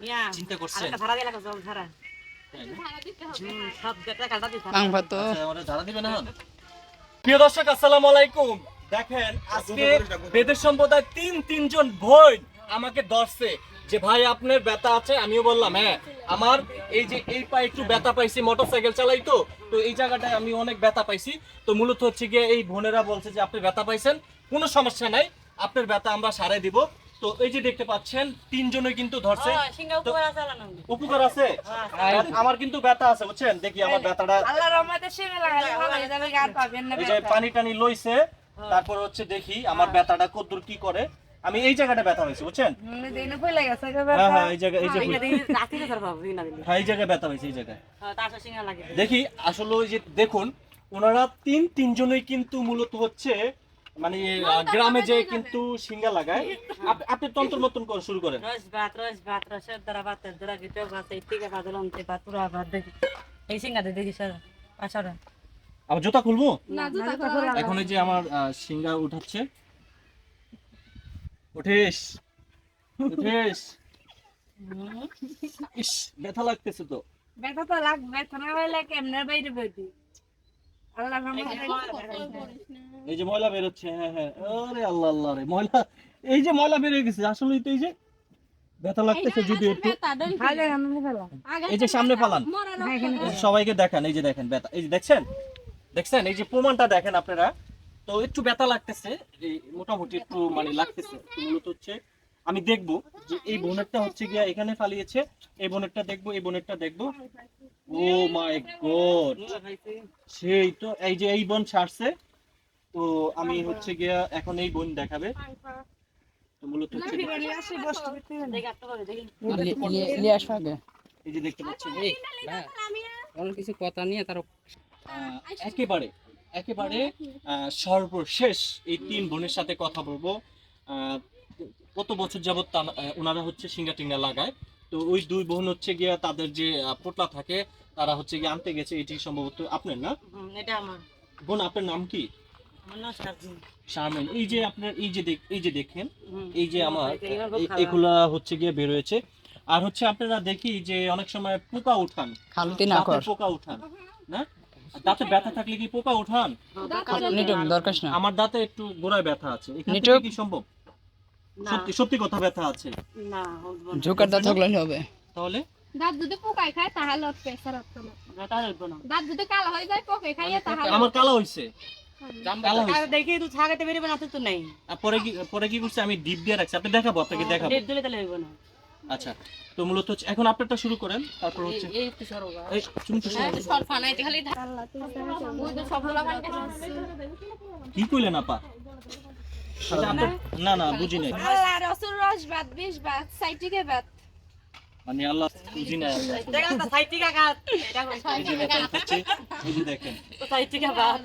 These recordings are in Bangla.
ইয়া চিন্তা করছেন? আচ্ছা, আমাদের ধারা দিবেন এখন? প্রিয় দর্শক আসসালামু আলাইকুম। দেখেন আজকে বেদের সম্প্রদায় তিন তিনজন বোন আমাকে ধরছে। যে ভাই আপনার ব্যথা আছে? আমিও বললাম হ্যাঁ আমার এই যে এই পায়ে একটু ব্যথা পাইছি মোটরসাইকেল চালাই তো তো এই জায়গাটায় আমি অনেক ব্যথা পাইছি। তো মূলত হচ্ছে গিয়ে এই বোনেরা বলছে যে আপনি ব্যথা পাইছেন কোনো সমস্যা নাই আপনার ব্যথা আমরা সারাই দিব। তো এই যে দেখতে পাচ্ছেন তিনজনে কিন্তু ধরছে। উপকার আছে আমার কিন্তু ব্যথা আছে বুঝছেন? দেখি আমার ব্যথাটা। হয়ে। পানি টানি লইছে তারপর হচ্ছে দেখি আমার ব্যথাটা কদ্দূর কি করে। আমি এই জায়গাটা ব্যথা হয়েছে বুঝছেন? হ্যাঁ হ্যাঁ এই জায়গা এই হ্যাঁ এই জায়গায় ব্যথা হয়েছে এই জায়গায়। দেখি আসলে ওই যে দেখুন ওনারা তিন তিনজনেই কিন্তু মূলত হচ্ছে মানে গ্রামে যে কিন্তু সিঙ্গা লাগায় আপনি তন্ত্র মতন করে শুরু করেন। রস ভাত রস ভাত রসের দ্বারা ভাতের দ্বারা ভাত এই থেকে ভাত ভাত পুরা ভাত দেখি। এই সিঙ্গা দেখি স্যার আবার জুতা খুলবো? না জুতা খোলা এখন এই যে আমার সিঙ্গা উঠাচ্ছে। উঠিস। উঠিস। ইস ব্যথা লাগতেছে তো। ব্যথা তো লাগবে ব্যথা না হইলে কেমনে বাইরে এই যে ময়লা বেরোচ্ছে হ্যাঁ হ্যাঁ আরে আল্লাহ আল্লাহ রে ময়লা এই যে ময়লা বেরিয়ে গেছে আসলে তো এই যে ব্যথা লাগতেছে যদি একটু এই যে সামনে ফালান হ্যাঁ, এখানে এই যে সবাইকে দেখান এই যে দেখেন ব্যথা এই যে দেখছেন দেখছেন এই যে প্রমাণটা দেখেন আপনারা তো একটু ব্যথা লাগতেছে এই মোটামুটি একটু মানে লাগতেছে মূলত হচ্ছে আমি দেখব যে এই বোনেরটা হচ্ছে গিয়া এখানে ফালিয়েছে এই বোনেরটা দেখব এই বোনেরটা দেখব। Oh my god! সেই তো এই যে এই বোন ছাড়ছে তো আমি হচ্ছে গিয়া এখন এই বোন দেখাবে। তো মূলত হচ্ছে এই যে দেখতে পাচ্ছেন। কিছু কথা নিয়ে তার একেবারে একেবারে সর্বশেষ এই তিন বোনের সাথে কথা বলব। আহ, কত বছর যাবত ওনারা হচ্ছে সিঙ্গা টিঙ্গা লাগায়। তো ওই দুই বোন হচ্ছে গিয়া তাদের যে পোটলা থাকে তারা হচ্ছে গিয়ে আনতে গেছে এটি সম্ভবত আপনার না? এটা আমার। বোন আপনার নাম কি? শারমিন। এই যে আপনার এই যে এই যে দেখেন এই যে আমার। এগুলা হচ্ছে গিয়ে বের হয়েছে আর হচ্ছে আপনারা দেখি যে অনেক সময় পোকা উঠান। দাঁতে পোকা উঠান না? দাঁতে ব্যথা থাকলে কি পোকা উঠান? দরকার আমার দাঁতে একটু গোড়ায় ব্যথা আছে। এখান। কি সম্ভব? সত্যি সত্যি কথা ব্যথা আছে। না, ঝোকার দাঁত হবে। তাহলে? দাঁত যদি পোকায় খায় তাহলে প্রেসার উঠতো না ব্যথা উঠবো না। দাঁত যদি কালো হয়ে যায় পোকে খাইয়ে তাহলে আমার কালা হইছে। কালা আর হইছে। দেখি তুই ছাগাতে বেরোবে না তো নেই। পরে কি পরে কি করছে? আমি ডিপ দিয়ে রাখছি। আপনি দেখাবো আপনাকে দেখাবো। ডেট দিলে তাহলে হইব না। আচ্ছা তো মূলত হচ্ছে এখন আপনারটা শুরু করেন তারপর হচ্ছে এই একটু এই তুমি তো কি কইলেন আপা? না? না বুঝি নাই। আল্লাহ রসুল রস বাদ বিষ বাদ সাইটিকে বাদ। মানে আল্লাহ বুঝি নাই আল্লাহ। কাট। এটা হচ্ছে দেখেন তো বাদ।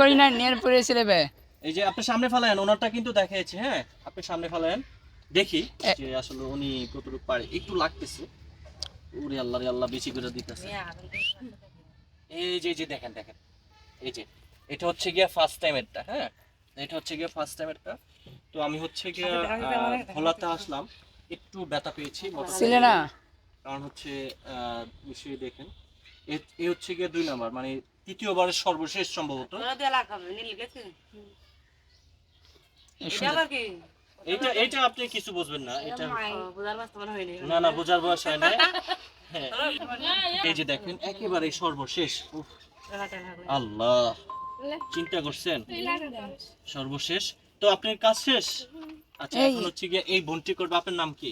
করি না বে। এই যে আপনি সামনে ফেলায়েন ওনারটা কিন্তু দেখাইছে হ্যাঁ? আপনি সামনে ফেলায়েন দেখি যে আসলে উনি কতটুকু পারে। একটু লাগতেছে। ওরে আল্লাহ রে আল্লাহ বেশি করে দিতেছে। এই যে এই যে দেখেন দেখেন। এই যে এটা হচ্ছে গিয়া ফার্স্ট টাইমেরটা হ্যাঁ? এটা হচ্ছে গিয়া ফার্স্ট টাইমেরটা তো আমি হচ্ছে গিয়া ভোলাতে আসলাম। একটু ব্যথা পেয়েছি। না? কারণ হচ্ছে আহ, দেখেন। এ- এ হচ্ছে গিয়া দুই নাম্বার মানে তৃতীয়বারের সর্বশেষ সম্ভবত। এটা আবার কি? এইটা এইটা আপনি কিছু বুঝবেন না এটা। না না বোঝার বয়স হয় না। হ্যাঁ। এই যে দেখেন একেবারে সর্বশেষ। আল্লাহ। চিন্তা করছেন? সর্বশেষ। তো আপনার কাজ শেষ? আচ্ছা এখন হচ্ছে গিয়ে এই বন্টি করবে। আপনার নাম কি?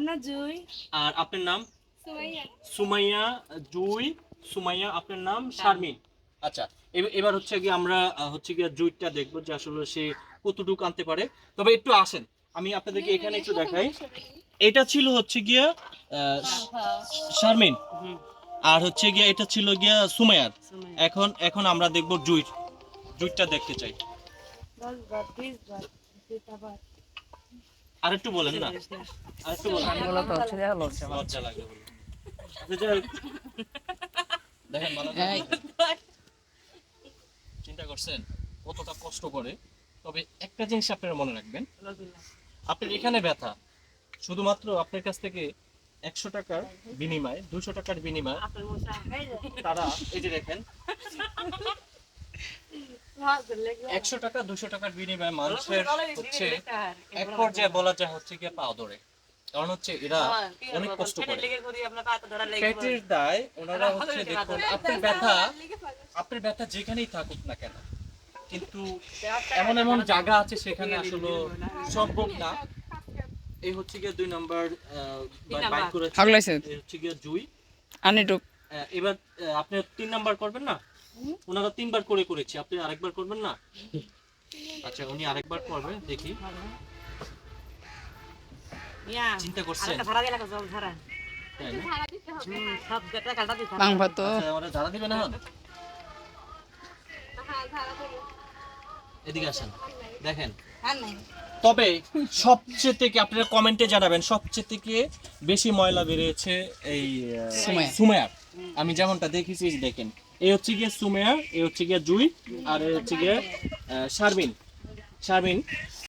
না জুই। আর আপনার নাম? সুমাইয়া। সুমাইয়া জুই। সুমাইয়া আপনার নাম? শারমিন। আচ্ছা এবার হচ্ছে গিয়ে আমরা হচ্ছে গিয়ে জুইটা দেখব যে আসলে সে কতটুকু আনতে পারে। তবে একটু আসেন। আমি আপনাদেরকে এখানে একটু দেখাই। এটা ছিল হচ্ছে গিয়া আহ, শারমিন। হুম, আর হচ্ছে গিয়া এটা ছিল গিয়া সুমাইয়ার। সময়। এখন এখন আমরা দেখব জুই জুইটা দেখতে চাই। আর একটু বলেন না। আর একটু বলেন। লজ্জা লাগে। বলে। আচ্ছা। দেখেন দেখেন। চিন্তা করছেন কতটা কষ্ট করে। তবে একটা জিনিস আপনারা মনে রাখবেন। আপনার এখানে ব্যথা। শুধুমাত্র আপনার কাছ থেকে একশো টাকার বিনিময়ে দুশো টাকার বিনিময়ে তারা এই যে দেখেন একশো টাকা দুশো টাকার বিনিময়ে মানুষের হচ্ছে এক পর্যায়ে বলা যায় হচ্ছে গিয়ে পা ধরে। কারণ হচ্ছে এরা অনেক কষ্ট করে। পেটের দায় ওনারা হচ্ছে দেখুন আপনার ব্যথা আপনার ব্যথা যেখানেই থাকুক না কেন কিন্তু এমন এমন জায়গা আছে সেখানে আসলে সম্ভব না। এই হচ্ছে গিয়ে দুই নাম্বার বাইক করেছে। হাগলাইছে। এই হচ্ছে গিয়ে জুই। আনিটুক আহ, এবার আপনি তিন নাম্বার করবেন না? ওনারা তিনবার করে করেছি। আপনি আরেকবার করবেন না? আচ্ছা উনি আরেকবার করবে দেখি। চিন্তা করছেন? ধারা দিলা জল ধারা ভাড়া দিতে হবে। সব যেটা কাটা দিতে বাংবা তো। আচ্ছা, ওরা ধারা দিবে না হ্যাঁ এদিকে আসেন। দেখেন। তবে সবচেয়ে থেকে আপনারা কমেন্টে জানাবেন সবচেয়ে থেকে বেশি ময়লা বেরিয়েছে এই আহ, আমি যেমনটা দেখেছি দেখেন। এই হচ্ছে গিয়ে সুমেয়া এই হচ্ছে গিয়ে জুই আর এই হচ্ছে গিয়ে শারমিন। শারমিন